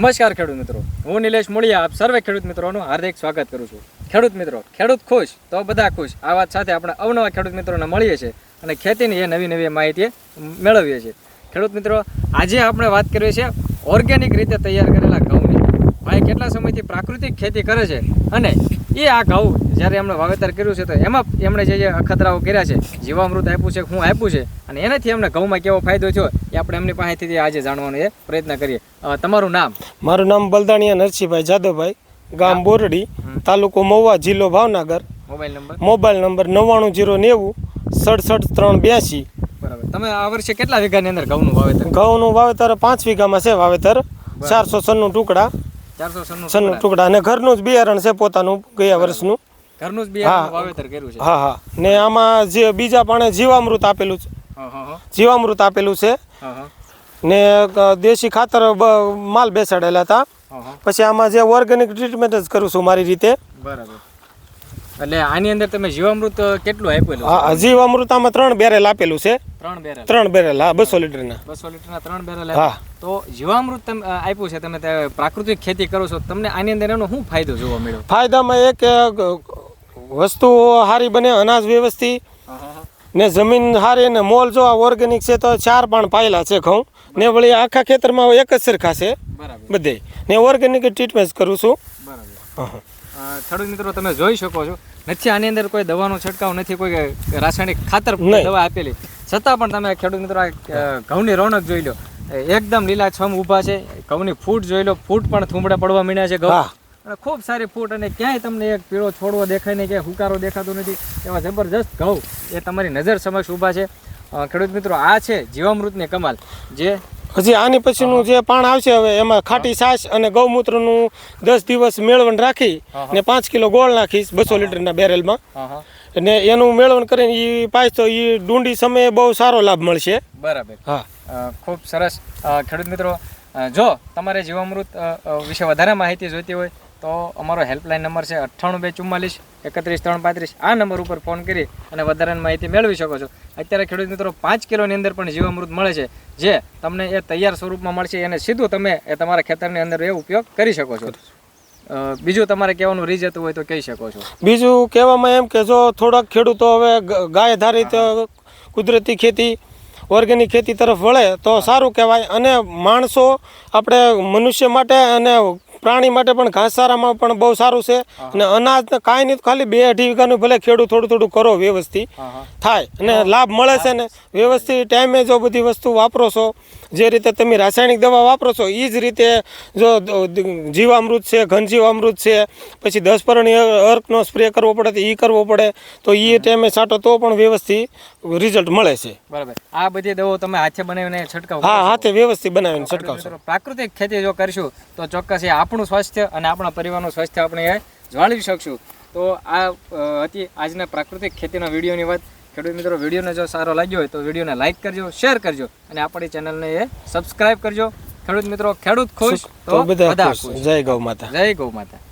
નમસ્કાર ખેડૂત મિત્રો. હું નિલેશ મોળિયા, આપ સર્વે ખેડૂત મિત્રોનું હાર્દિક સ્વાગત કરું છું. ખેડૂત મિત્રો, ખેડૂત ખુશ તો બધા ખુશ. આ વાત સાથે આપણે અવનવા ખેડૂત મિત્રોને મળીએ છીએ અને ખેતીની એ નવી નવી માહિતી મેળવીએ છીએ. ખેડૂત મિત્રો, આજે આપણે વાત કરીએ છીએ ઓર્ગેનિક રીતે તૈયાર કરેલા ઘઉંની. ભાઈ, કેટલા સમયથી પ્રાકૃતિક ખેતી કરે છે અને એ આ ઘઉં જ્યારે એમણે વાવેતર કર્યું છે તો એમાં એમણે જે જે અખતરાઓ કર્યા છે, જીવામૃત આપ્યું છે, હું આપ્યું છે અને એનાથી એમને ઘઉંમાં કેવો ફાયદો થયો એ આપણે એમની પાસેથી આજે જાણવાનો એ પ્રયત્ન કરીએ. તમારું નામ? મારું નામ બલદાણિયા નરસિંહભાઈ જાદવભાઈ ગામ બોરડી તાલુકો મહુવા જિલ્લો Bhavnagar. Mobile number? Mobile number નવ્વાણું જીરો નેવું સડસઠ ત્રણ બ્યાસી બરાબર. તમે આ વર્ષે કેટલા વીઘાની અંદર ઘઉંનું વાવેતર? ઘઉંનું વાવેતર પાંચ વીઘામાં છે વાવેતર. ચારસો સન્નું ટુકડા. ચારસો સન્નું ટુકડા. અને ઘરનું જ બિયારણ છે પોતાનું ગયા વર્ષનું. ઘરનું જ બિયારણ વાવેતર કર્યું છે? હા હા. ને આમાં જે બીજા પાણે જીવામૃત આપેલું છે. જીવામૃત આપેલું છે. હા હા. ને દેશી ખાતર માલ બેસાડેલા હતા. પછી આમાં જે ઓર્ગેનિક ટ્રીટમેન્ટ જ કરું છું મારી રીતે. બરાબર. એટલે આની અંદર તમે જીવામૃત કેટલું આપેલું? હા જીવામૃત આમાં ત્રણ બેરેલ આપેલું છે. ત્રણ બેરેલ ત્રણ બેરેલ હા બસો લીટરના. બસો લીટરના ત્રણ બેરેલ હા. તો જીવામૃત તમે આપ્યું છે તમે પ્રાકૃતિક ખેતી કરો છો તમને આની અંદર એનો શું ફાયદો જોવા મળ્યો? ફાયદામાં એક વસ્તુ સારી બને અનાજ વ્યવસ્થિત ને જમીન સારી ને મોલ જો ઓર્ગેનિક છે તો ચાર પાણ પાયેલા છે ઘઉં. ને વળી આખા ખેતરમાં એક જ સરખા છે. બરાબર. બધે. ને ઓર્ગેનિક ટ્રીટમેન્ટ કરું છું. બરાબર. ખેડૂત મિત્રો તમે જોઈ શકો છો. નથી આની અંદર કોઈ દવાનો છંટકાવ નથી કોઈ રાસાયણિક ખાતર દવા આપેલી. છતાં પણ તમે ખેડૂત મિત્રો આ ઘઉંની રોનક જોઈ લો. એકદમ લીલાછમ ઊભા છે. ઘઉંની ફૂટ જોઈ લો. ફૂટ પણ થુંબડા પડવા માંડ્યા છે ઘઉં. અને ખૂબ સારી ફૂટ અને ક્યાંય તમને એક પીળો છોડવો દેખાય નહીં કે હુકારો દેખાતો નથી એવા જબરજસ્ત ઘઉં એ તમારી નજર સમક્ષ ઊભા છે. ખેડૂત મિત્રો આ છે જીવામૃતની કમાલ જે હજી આની પછીનું જે પાણ આવશે હવે એમાં ખાટી છાશ અને ગૌમૂત્રનું દસ દિવસ મેળવણ રાખી ને પાંચ કિલો ગોળ નાખીશ બસો લીટરના બેરેલમાં. અને એનું મેળવણ કરીને એ પાઈશ તો એ ડુંડી સમયે બહુ સારો લાભ મળશે. બરાબર. હા. ખૂબ સરસ. ખેડૂત મિત્રો જો તમારે જીવામૃત વિશે વધારે માહિતી જોઈતી હોય તો અમારો હેલ્પલાઇન નંબર છે અઠ્ઠાણું બે ચુમ્માલીસ એકત્રીસ ત્રણ પાંત્રીસ. આ નંબર ઉપર ફોન કરી અને વધારાની માહિતી મેળવી શકો છો. અત્યારે ખેડૂત મિત્રો પાંચ કિલોની અંદર પણ જીવામૃત મળે છે જે તમને એ તૈયાર સ્વરૂપમાં મળશે એને સીધું તમે એ તમારા ખેતરની અંદર એ ઉપયોગ કરી શકો છો. બીજું તમારે કહેવાનું રહી જતું હોય તો કહી શકો છો. બીજું કહેવામાં એમ કે જો થોડાક ખેડૂતો હવે ગાય આધારિત કુદરતી ખેતી ઓર્ગેનિક ખેતી તરફ વળે તો સારું કહેવાય. અને માણસો આપણે મનુષ્ય માટે અને પ્રાણી માટે પણ ઘાસચારામાં પણ બહુ સારું છે. અને અનાજ કાંઈ નહીં ખાલી બે અઢી વીઘાનું ભલે ખેડૂત થોડું થોડું કરો વ્યવસ્થિત થાય અને લાભ મળે છે ને. વ્યવસ્થિત ટાઈમે જો બધી વસ્તુ વાપરો છો જે રીતે તમે રાસાયણિક દવા વાપરો છો એ જ રીતે જો જીવામૃત છે ઘન જીવામૃત છે પછી દસ પરણી અર્કનો સ્પ્રે કરવો પડે તો એ કરવો પડે તો એ ટાઈમે છાંટો તો પણ વ્યવસ્થિત રિઝલ્ટ મળે છે. બરાબર. આ બધી દવાઓ તમે હાથે બનાવીને છંટકાવ હા હાથે વ્યવસ્થિત બનાવીને છંટકાવ પ્રાકૃતિક ખેતી જો કરીશું તો ચોક્કસ એ આપણું સ્વાસ્થ્ય અને આપણા પરિવારનું સ્વાસ્થ્ય આપણે એ જાળવી શકશું. તો આ હતી આજના પ્રાકૃતિક ખેતીના વિડીયોની વાત. ખેડૂત મિત્રો વિડીયોને જો સારો લાગ્યો હોય તો વિડીયોને લાઈક કરજો શેર કરજો અને આપણી ચેનલને એ સબસ્ક્રાઇબ કરજો. ખેડૂત મિત્રો ખેડૂત ખુશ તો બધા જય ગૌ માતા. જય ગૌ માતા.